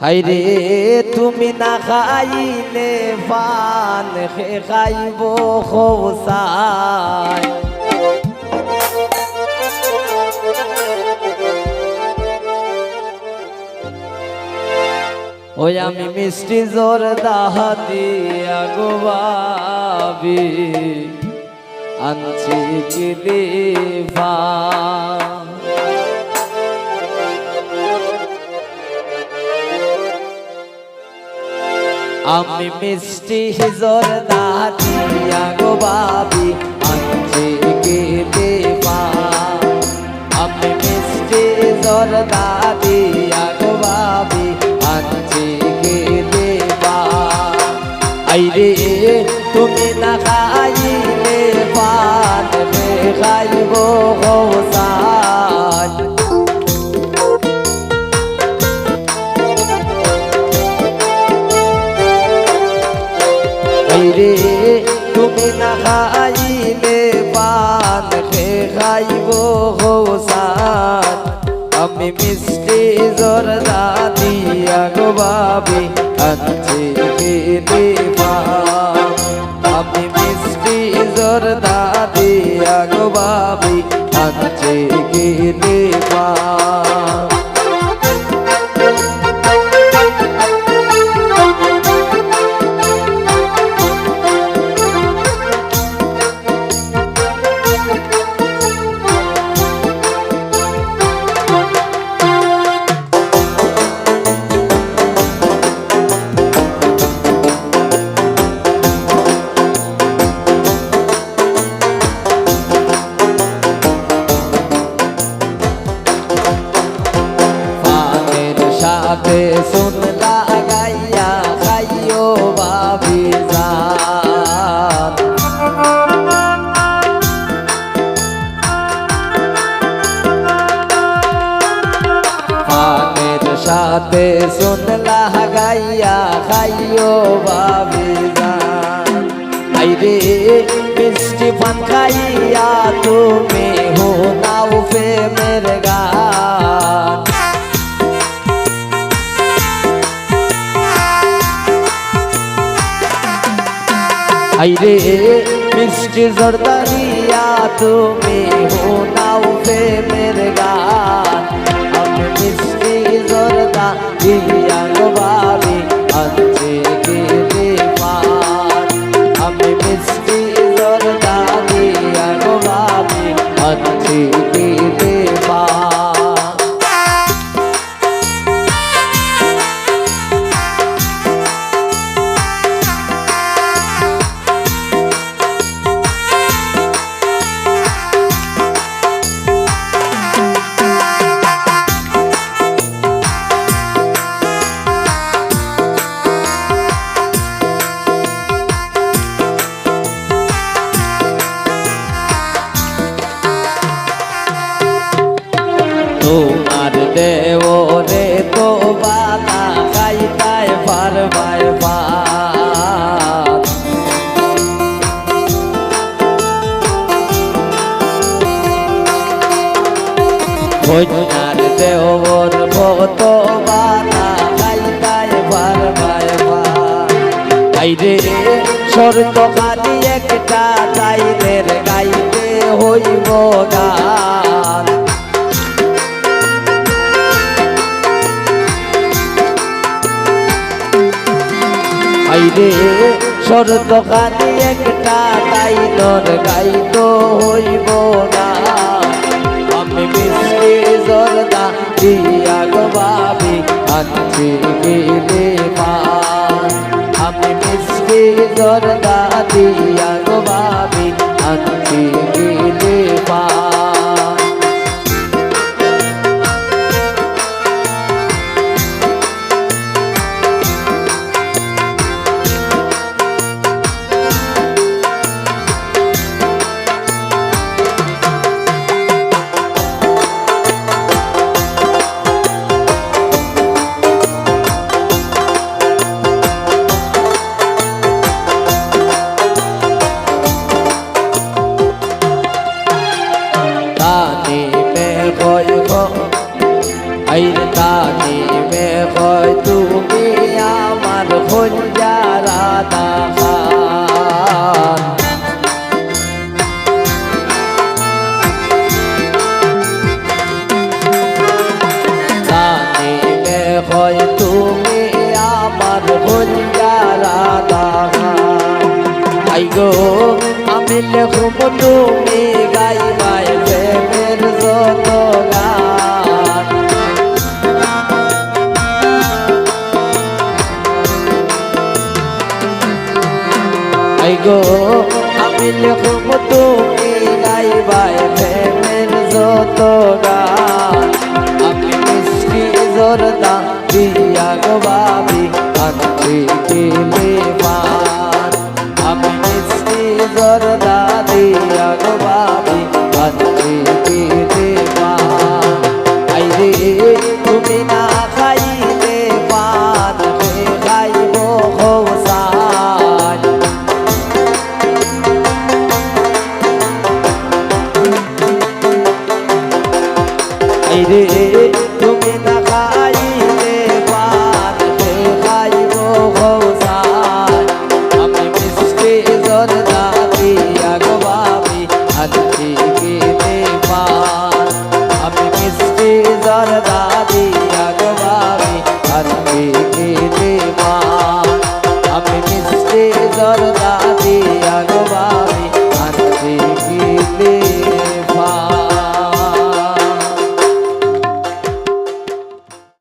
হাইরে তুমি না খাইলে পান খে খাইব খোসাই ওই আমি মিষ্টি জোর দাহাতি আগোবাবি আনছি কিলিফা আমি মিষ্টি হিজর দাতিয়া গো বাবি আনছি দেবা আমি মিষ্টি হিজর দাতিয়া গো বাবি আনছি দেবা আইরে, তুমি না খাইলে পান খাইব গোসান রে তুমি না খাইলে পান খাইব হোসান। আমি মিষ্টি জোর দিয়া গো বাবি সাথে শুন লাগাইয়া খাইও বাবি আইরে, মিষ্টি পান খাইয়া তুমি হো নাও প্রেমের গান। আইরে, মিষ্টি জর্দারিয়া তুমি হো নাও প্রেমের গান। আমি মিষ্টি তোমার দেওরে তো বানা খাইতায় পারবাই পাত কন্যার দেওর ভত বানা খাইতায় পারবাই পাত আইরে শর্ত খালি একটা তাইদের গাইতে হইব গান আইরে শরত খালি একটা তাই নর গাইত হইব না। আমি মিষ্টি জরদা দিয়া গবাবি বাবি আনছি গেলে আমি মিষ্টি জরদা দিয়া দেখুম তুমি গাইবাই প্রেমের যত গান গো আমি লেখুম তুমি গাইবাই প্রেমের যত গান। রে।